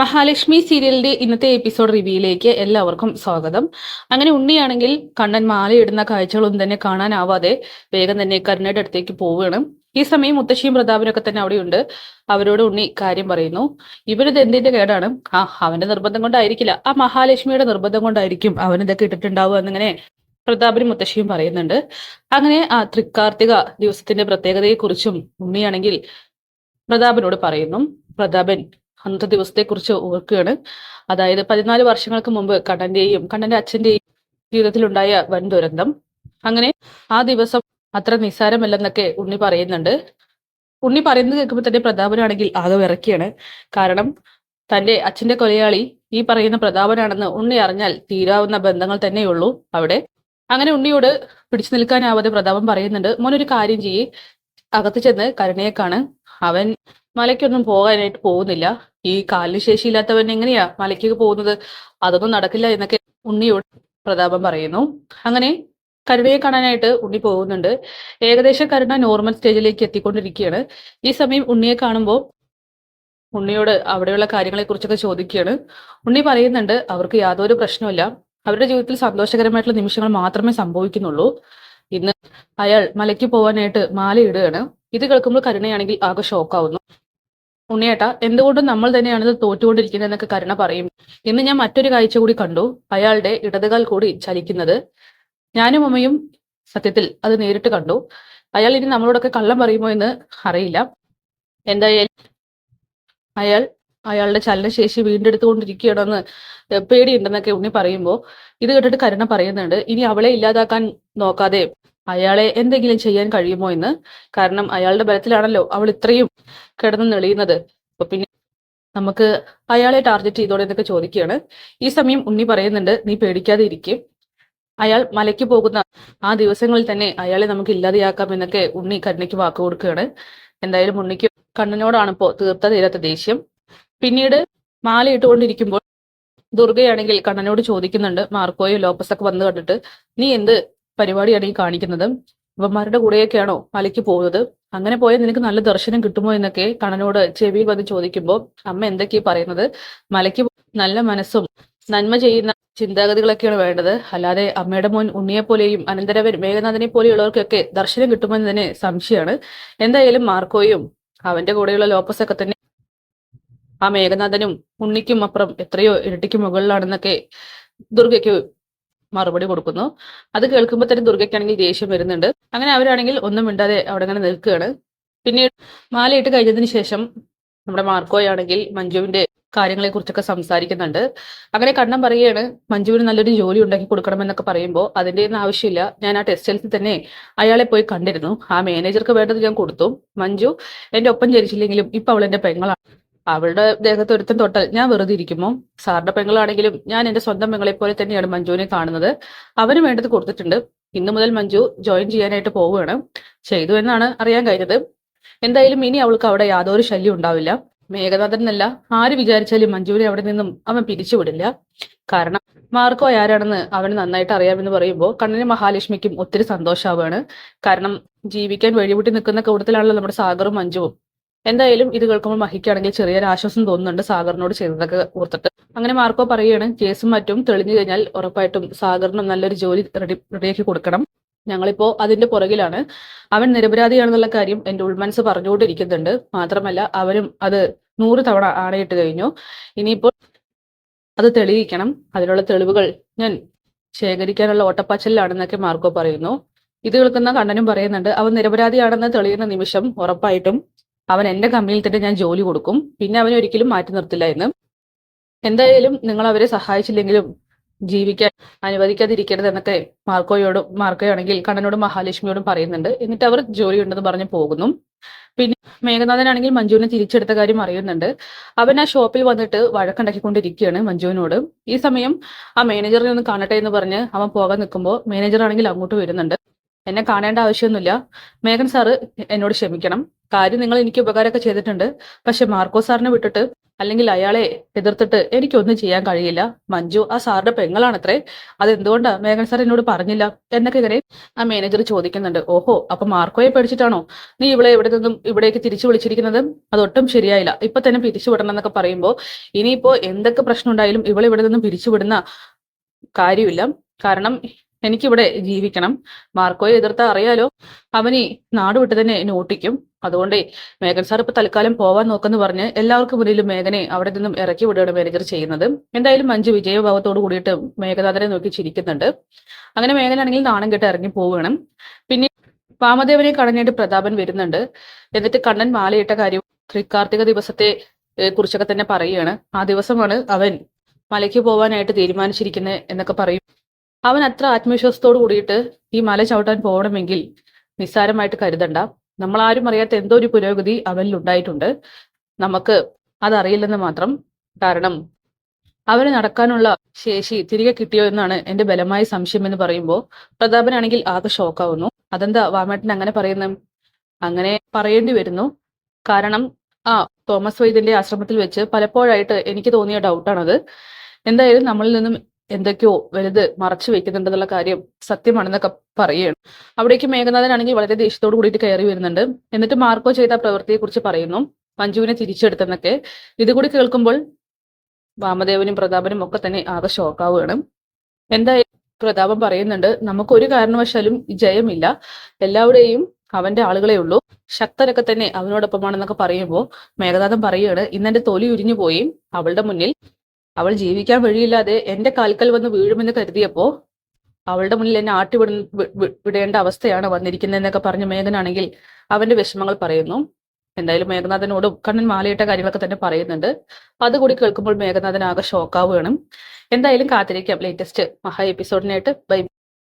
മഹാലക്ഷ്മി സീരിയലിന്റെ ഇന്നത്തെ എപ്പിസോഡ് റിവ്യൂയിലേക്ക് എല്ലാവർക്കും സ്വാഗതം. അങ്ങനെ ഉണ്ണിയാണെങ്കിൽ കണ്ണൻ മാലയിടുന്ന കാഴ്ചകളൊന്നും തന്നെ കാണാനാവാതെ വേഗം തന്നെ കരുണയുടെ അടുത്തേക്ക് പോവുകയാണ്. ഈ സമയം മുത്തശ്ശിയും പ്രതാപനൊക്കെ തന്നെ അവിടെയുണ്ട്. അവരോട് ഉണ്ണി കാര്യം പറയുന്നു. ഇവരിത് എന്തിന്റെ കേടാണ്? ആ അവന്റെ നിർബന്ധം കൊണ്ടായിരിക്കില്ല. ആ മഹാലക്ഷ്മിയുടെ നിർബന്ധം കൊണ്ടായിരിക്കും അവനിതൊക്കെ ഇട്ടിട്ടുണ്ടാവുക എന്നിങ്ങനെ പ്രതാപനും മുത്തശ്ശിയും പറയുന്നുണ്ട്. അങ്ങനെ ആ തൃക്കാർത്തിക ദിവസത്തിന്റെ പ്രത്യേകതയെക്കുറിച്ചും ഉണ്ണിയാണെങ്കിൽ പ്രതാപനോട് പറയുന്നു. പ്രതാപൻ അന്നത്തെ ദിവസത്തെക്കുറിച്ച് ഓർക്കുകയാണ്. അതായത് പതിനാല് വർഷങ്ങൾക്ക് മുമ്പ് കണ്ണന്റെയും കണ്ണന്റെ അച്ഛന്റെയും ജീവിതത്തിലുണ്ടായ വൻ ദുരന്തം. അങ്ങനെ ആ ദിവസം അത്ര നിസ്സാരമല്ലെന്നൊക്കെ ഉണ്ണി പറയുന്നുണ്ട്. ഉണ്ണി പറയുന്നത് കേൾക്കുമ്പോൾ തന്നെ പ്രതാപനാണെങ്കിൽ ആകെ വിറക്കിയാണ് കാരണം തന്റെ അച്ഛന്റെ കൊലയാളി ഈ പറയുന്ന പ്രതാപനാണെന്ന് ഉണ്ണി അറിഞ്ഞാൽ തീരാവുന്ന ബന്ധങ്ങൾ തന്നെയുള്ളൂ അവിടെ. അങ്ങനെ ഉണ്ണിയോട് പിടിച്ചു നിൽക്കാനാവാതെ പ്രതാപൻ പറയുന്നുണ്ട് മോനൊരു കാര്യം ചെയ്യേ. അകത്ത് ചെന്ന് കരുണയെ കാണ് അവൻ മലയ്ക്കൊന്നും പോകാനായിട്ട് പോകുന്നില്ല. ഈ കാലിന് ശേഷിയില്ലാത്തവൻ എങ്ങനെയാ മലയ്ക്ക് പോകുന്നത്? അതൊന്നും നടക്കില്ല എന്നൊക്കെ ഉണ്ണിയോട് പ്രതാപം പറയുന്നു. അങ്ങനെ കരുണയെ കാണാനായിട്ട് ഉണ്ണി പോകുന്നുണ്ട്. ഏകദേശം കരുണ നോർമൽ സ്റ്റേജിലേക്ക് എത്തിക്കൊണ്ടിരിക്കുകയാണ്. ഈ സമയം ഉണ്ണിയെ കാണുമ്പോൾ ഉണ്ണിയോട് അവിടെയുള്ള കാര്യങ്ങളെ കുറിച്ചൊക്കെ ചോദിക്കുകയാണ്. ഉണ്ണി പറയുന്നുണ്ട് അവർക്ക് യാതൊരു പ്രശ്നമില്ല അവരുടെ ജീവിതത്തിൽ സന്തോഷകരമായിട്ടുള്ള നിമിഷങ്ങൾ മാത്രമേ സംഭവിക്കുന്നുള്ളൂ. ഇന്ന് അയാൾ മലയ്ക്ക് പോകാനായിട്ട് മാലയിടുകയാണ്. ഇത് കേൾക്കുമ്പോൾ കരുണയാണെങ്കിൽ ആകെ ഷോക്കാവുന്നു ഉണ്ണിയേട്ടാ എന്തുകൊണ്ടും നമ്മൾ തന്നെയാണ് ഇത് തോറ്റുകൊണ്ടിരിക്കുന്നത് എന്നൊക്കെ കരുണ പറയും. ഇന്ന് ഞാൻ മറ്റൊരു കാഴ്ച കൂടി കണ്ടു. അയാളുടെ ഇടതുകാൽ കൂടി ചലിക്കുന്നത്. ഞാനും അമ്മയും സത്യത്തിൽ അത് നേരിട്ട് കണ്ടു. അയാൾ ഇനി നമ്മളോടൊക്കെ കള്ളം പറയുമോ എന്ന് അറിയില്ല. എന്തായാലും അയാൾ അയാളുടെ ചലനശേഷി വീണ്ടെടുത്തുകൊണ്ടിരിക്കുകയാണെന്ന് പേടിയുണ്ടെന്നൊക്കെ ഉണ്ണി പറയുമ്പോൾ ഇത് കേട്ടിട്ട് കരുണ പറയുന്നുണ്ട്. ഇനി അവളെ ഇല്ലാതാക്കാൻ നോക്കാതെ അയാളെ എന്തെങ്കിലും ചെയ്യാൻ കഴിയുമോ എന്ന്? കാരണം അയാളുടെ ബലത്തിലാണല്ലോ അവൾ ഇത്രയും കിടന്ന് നെളിയുന്നത്. അപ്പൊ പിന്നെ നമുക്ക് അയാളെ ടാർഗറ്റ് ചെയ്തോടെ എന്നൊക്കെ ചോദിക്കുകയാണ്. ഈ സമയം ഉണ്ണി പറയുന്നുണ്ട് നീ പേടിക്കാതെ ഇരിക്കും. അയാൾ മലയ്ക്ക് പോകുന്ന ആ ദിവസങ്ങളിൽ തന്നെ അയാളെ നമുക്ക് ഇല്ലാതെയാക്കാം എന്നൊക്കെ ഉണ്ണി കരുണയ്ക്ക് വാക്ക് കൊടുക്കുകയാണ്. എന്തായാലും ഉണ്ണിക്ക് കണ്ണനോടാണ് ഇപ്പോ തീർത്ത തീരാത്ത ദേഷ്യം. പിന്നീട് മാല ഇട്ടുകൊണ്ടിരിക്കുമ്പോൾ ദുർഗയാണെങ്കിൽ കണ്ണനോട് ചോദിക്കുന്നുണ്ട് മാർക്കോയോ ലോപ്പസൊക്കെ വന്ന് കണ്ടിട്ട് നീ എന്ത് പരിപാടിയാണ് ഈ കാണിക്കുന്നത്. ഇവന്മാരുടെ കൂടെയൊക്കെയാണോ മലയ്ക്ക് പോകുന്നത്? അങ്ങനെ പോയാൽ നിനക്ക് നല്ല ദർശനം കിട്ടുമോ എന്നൊക്കെ കണ്ണനോട് ചെവിയിൽ വന്ന് ചോദിക്കുമ്പോൾ അമ്മ എന്തൊക്കെയാ പറയുന്നത്? മലയ്ക്ക് നല്ല മനസ്സും നന്മ ചെയ്യുന്ന ചിന്താഗതികളൊക്കെയാണ് വേണ്ടത്. അല്ലാതെ അമ്മയുടെ മോൻ ഉണ്ണിയെ പോലെയും അനന്തരവൻ മേഘനാഥനെ പോലെയുള്ളവർക്കൊക്കെ ദർശനം കിട്ടുമെന്ന് തന്നെ സംശയമാണ്. എന്തായാലും മാർക്കോയും അവന്റെ കൂടെയുള്ള ലോപ്പസൊക്കെ തന്നെ ആ മേഘനാഥനും ഉണ്ണിക്കും അപ്പുറം എത്രയോ ഇരട്ടിക്ക് മുകളിലാണെന്നൊക്കെ ദുർഗയ്ക്ക് മറുപടി കൊടുക്കുന്നു. അത് കേൾക്കുമ്പോൾ തന്നെ ദുർഗയ്ക്കാണെങ്കിൽ ദേഷ്യം വരുന്നുണ്ട്. അങ്ങനെ അവരാണെങ്കിൽ ഒന്നും മിണ്ടാതെ അവിടെ അങ്ങനെ നിൽക്കുകയാണ്. പിന്നെ മാലയിട്ട് കഴിഞ്ഞതിന് ശേഷം നമ്മുടെ മാർക്കോയാണെങ്കിൽ മഞ്ജുവിന്റെ കാര്യങ്ങളെ കുറിച്ചൊക്കെ സംസാരിക്കുന്നുണ്ട്. അങ്ങനെ കണ്ണം പറയുകയാണ് മഞ്ജുവിന് നല്ലൊരു ജോലി ഉണ്ടാക്കി കൊടുക്കണമെന്നൊക്കെ പറയുമ്പോൾ അതിന്റെ ഒന്നും ആവശ്യമില്ല. ഞാൻ ആ ടെക്സ്റ്റൈൽസിൽ തന്നെ അയാളെ പോയി കണ്ടിരുന്നു. ആ മാനേജർക്ക് വേണ്ടത് ഞാൻ കൊടുത്തു. മഞ്ജു എന്റെ ഒപ്പം ജനിച്ചില്ലെങ്കിലും ഇപ്പൊ അവൾ എന്റെ പെങ്ങളാണ്. അവളുടെ ദേഹത്ത് ഒരുത്തം തൊട്ടാൽ ഞാൻ വെറുതെ ഇരിക്കുമ്പോൾ സാറിന്റെ പെങ്ങളാണെങ്കിലും ഞാൻ എന്റെ സ്വന്തം പെങ്ങളെ പോലെ തന്നെയാണ് മഞ്ജുവിനെ കാണുന്നത്. അവന് വേണ്ടത് കൊടുത്തിട്ടുണ്ട്. ഇന്നു മുതൽ മഞ്ജു ജോയിൻ ചെയ്യാനായിട്ട് പോവുകയാണ്. ചെയ്തു എന്നാണ് അറിയാൻ കഴിഞ്ഞത്. എന്തായാലും ഇനി അവൾക്ക് അവിടെ യാതൊരു ശല്യം ഉണ്ടാവില്ല. മേഘനാഥൻ എന്നല്ല ആര് വിചാരിച്ചാലും മഞ്ജുവിനെ അവിടെ നിന്നും അവൻ പിരിച്ചുവിടില്ല. കാരണം മാർക്കോ ആരാണെന്ന് അവന് നന്നായിട്ട് അറിയാമെന്ന് പറയുമ്പോൾ കണ്ണിന് മഹാലക്ഷ്മിക്കും ഒത്തിരി സന്തോഷമാവുകയാണ് കാരണം ജീവിക്കാൻ വഴിപൂട്ടി നിൽക്കുന്ന കൂട്ടത്തിലാണല്ലോ നമ്മുടെ സാഗറും മഞ്ജുവും. എന്തായാലും ഇത് കേൾക്കുമ്പോൾ മഹിക്കാണെങ്കിൽ ചെറിയൊരു ആശ്വാസം തോന്നുന്നുണ്ട് സാഗറിനോട് ചെയ്തതൊക്കെ ഓർത്തിട്ട്. അങ്ങനെ മാർക്കോ പറയുകയാണ് കേസും മറ്റും തെളിഞ്ഞു കഴിഞ്ഞാൽ ഉറപ്പായിട്ടും സാഗറിനും നല്ലൊരു ജോലി റെഡി റെഡിയാക്കി കൊടുക്കണം. ഞങ്ങളിപ്പോ അതിന്റെ പുറകിലാണ്. അവൻ നിരപരാധിയാണെന്നുള്ള കാര്യം എന്റെ ഉൾമനസ് പറഞ്ഞുകൊണ്ടിരിക്കുന്നുണ്ട്. മാത്രമല്ല അവനും അത് നൂറ് തവണ ആണയിട്ട് കഴിഞ്ഞു. ഇനിയിപ്പോൾ അത് തെളിയിക്കണം. അതിനുള്ള തെളിവുകൾ ഞാൻ ശേഖരിക്കാനുള്ള ഓട്ടപ്പാച്ചലിലാണെന്നൊക്കെ മാർക്കോ പറയുന്നു. ഇത് കേൾക്കുന്ന കണ്ണനും പറയുന്നുണ്ട് അവൻ നിരപരാധിയാണെന്ന് തെളിയുന്ന നിമിഷം ഉറപ്പായിട്ടും അവൻ എന്റെ കമ്പനിയിൽ തന്നെ ഞാൻ ജോലി കൊടുക്കും. പിന്നെ അവനെ ഒരിക്കലും മാറ്റി നിർത്തില്ല എന്ന്. എന്തായാലും നിങ്ങൾ അവരെ സഹായിച്ചില്ലെങ്കിലും ജീവിക്കാൻ അനുവദിക്കാതിരിക്കരുത് എന്നൊക്കെ മാർക്കോയോടും മാർക്കോയാണെങ്കിൽ കണ്ണനോടും മഹാലക്ഷ്മിയോടും പറയുന്നുണ്ട്. എന്നിട്ട് അവർ ജോലി ഉണ്ടെന്ന് പറഞ്ഞ് പോകുന്നു. പിന്നെ മേഘനാഥനാണെങ്കിൽ മഞ്ജുവിനെ തിരിച്ചെടുത്ത കാര്യം അറിയുന്നുണ്ട്. അവൻ ആ ഷോപ്പിൽ വന്നിട്ട് വഴക്കുണ്ടാക്കിക്കൊണ്ടിരിക്കുകയാണ് മഞ്ജുവിനോട്. ഈ സമയം ആ മാനേജറിനെ ഒന്ന് കാണട്ടെ എന്ന് പറഞ്ഞ് അവൻ പോകാൻ നിൽക്കുമ്പോൾ മാനേജർ ആണെങ്കിൽ അങ്ങോട്ട് വരുന്നുണ്ട്. എന്നെ കാണേണ്ട ആവശ്യമൊന്നുമില്ല. മേഘൻ സാറ് എന്നോട് ക്ഷമിക്കണം. കാര്യം നിങ്ങൾ എനിക്ക് ഉപകാരമൊക്കെ ചെയ്തിട്ടുണ്ട്. പക്ഷെ മാർക്കോ സാറിനെ വിട്ടിട്ട് അല്ലെങ്കിൽ അയാളെ എതിർത്തിട്ട് എനിക്കൊന്നും ചെയ്യാൻ കഴിയില്ല. മഞ്ജു ആ സാറിന്റെ പെങ്ങളാണത്രേ. അതെന്തുകൊണ്ടാ മേഘൻ സാർ എന്നോട് പറഞ്ഞില്ല? എന്നൊക്കെ ഇങ്ങനെ ആ മാനേജർ ചോദിക്കുന്നുണ്ട്. ഓഹോ അപ്പൊ മാർക്കോയെ പഠിച്ചിട്ടാണോ നീ ഇവിടെ ഇവിടെ നിന്നും ഇവിടേക്ക് തിരിച്ചു വിളിച്ചിരിക്കുന്നത്? അതൊട്ടും ശരിയായില്ല. ഇപ്പൊ തന്നെ പിരിച്ചുവിടണം എന്നൊക്കെ പറയുമ്പോൾ ഇനിയിപ്പോ എന്തൊക്കെ പ്രശ്നം ഉണ്ടായാലും ഇവളെ ഇവിടെ നിന്നും പിരിച്ചുവിടുന്ന കാര്യമില്ല. കാരണം എനിക്കിവിടെ ജീവിക്കണം. മാർക്കോയെ എതിർത്ത അറിയാലോ? അവനീ നാട് വിട്ട് തന്നെ എന്നെ ഓട്ടിക്കും. അതുകൊണ്ടേ മേഘൻ സാർ ഇപ്പൊ തൽക്കാലം പോവാൻ നോക്കെന്ന് പറഞ്ഞ് എല്ലാവർക്കും മുന്നിലും മേഘനെ അവിടെ നിന്നും ഇറക്കി വിടുകയാണ് മാനേജർ ചെയ്യുന്നത്. എന്തായാലും മഞ്ജു വിജയഭാവത്തോട് കൂടിയിട്ട് മേഘനാഥനെ നോക്കി ചിരിക്കുന്നുണ്ട്. അങ്ങനെ മേഘനാണെങ്കിൽ നാണം കെട്ട് ഇറങ്ങി പോവുകയാണ്. പിന്നെ വാമദേവനെ കടഞ്ഞിട്ട് പ്രതാപൻ വരുന്നുണ്ട്. എന്നിട്ട് കണ്ണൻ മാലയിട്ട കാര്യം തൃക്കാർത്തിക ദിവസത്തെ കുറിച്ചൊക്കെ തന്നെ പറയുകയാണ്. ആ ദിവസമാണ് അവൻ മലയ്ക്ക് പോവാനായിട്ട് തീരുമാനിച്ചിരിക്കുന്നത് എന്നൊക്കെ പറയും. അവൻ അത്ര ആത്മവിശ്വാസത്തോട് കൂടിയിട്ട് ഈ മല ചവിട്ടാൻ പോകണമെങ്കിൽ നിസ്സാരമായിട്ട് കരുതണ്ട. നമ്മൾ ആരും അറിയാത്ത എന്തോ ഒരു പുരോഗതി അവനിൽ ഉണ്ടായിട്ടുണ്ട്. നമുക്ക് അതറിയില്ലെന്ന് മാത്രം കാരണം അവന് നടക്കാനുള്ള ശേഷി തിരികെ കിട്ടിയോ എന്നാണ് എന്റെ ബലമായ സംശയം എന്ന് പറയുമ്പോൾ പ്രതാപനാണെങ്കിൽ ആകെ ഷോക്കാവുന്നു. അതെന്താ വാമേട്ടൻ അങ്ങനെ പറയുന്നു? അങ്ങനെ പറയേണ്ടി വരുന്നു. കാരണം ആ തോമസ് വൈദ്യന്റെ ആശ്രമത്തിൽ വെച്ച് പലപ്പോഴായിട്ട് എനിക്ക് തോന്നിയ ഡൗട്ടാണത് എന്തായാലും നമ്മളിൽ നിന്നും എന്തൊക്കെയോ വലുത് മറച്ചു വെക്കുന്നുണ്ടെന്നുള്ള കാര്യം സത്യമാണെന്നൊക്കെ പറയുകയാണ്. അവിടേക്ക് മേഘനാഥനാണെങ്കിൽ വളരെ ദേഷ്യത്തോട് കൂടിയിട്ട് കയറി വരുന്നുണ്ട്. എന്നിട്ട് മാർക്കോ ചെയ്ത പ്രവൃത്തിയെ പ്രവൃത്തിയെക്കുറിച്ച് പറയുന്നു. മഞ്ജുവിനെ തിരിച്ചെടുത്തെന്നൊക്കെ ഇതുകൂടി കേൾക്കുമ്പോൾ വാമദേവനും പ്രതാപനും ഒക്കെ തന്നെ ആകെ ഷോക്കാവുകയാണ്. എന്തായാലും പ്രതാപം പറയുന്നുണ്ട് നമുക്ക് ഒരു കാരണവശാലും ജയമില്ല. എല്ലാവരുടെയും അവന്റെ ആളുകളെ ഉള്ളൂ. ശക്തരൊക്കെ തന്നെ അവനോടൊപ്പമാണെന്നൊക്കെ പറയുമ്പോൾ മേഘനാഥൻ പറയുകയാണ് ഇന്നെന്റെ തൊലി ഉരിഞ്ഞു പോയി അവളുടെ മുന്നിൽ അവൾ ജീവിക്കാൻ വഴിയില്ലാതെ എന്റെ കാൽക്കൽ വന്ന് വീഴുമെന്ന് കരുതിയപ്പോ അവളുടെ മുന്നിൽ എന്നെ ആട്ടി വിടേണ്ട അവസ്ഥയാണ് വന്നിരിക്കുന്നതെന്നൊക്കെ പറഞ്ഞ് മേഘനാണെങ്കിൽ അവന്റെ വിഷമങ്ങൾ പറയുന്നു. എന്തായാലും മേഘനാഥനോട് കണ്ണൻ മാലയിട്ട കാര്യങ്ങളൊക്കെ തന്നെ പറയുന്നുണ്ട്. അതുകൂടി കേൾക്കുമ്പോൾ മേഘനാഥൻ ആകെ ഷോക്കാവുകയാണ് എന്തായാലും കാത്തിരിക്കാം. ലേറ്റസ്റ്റ് മഹാ എപ്പിസോഡിനായിട്ട് ബൈ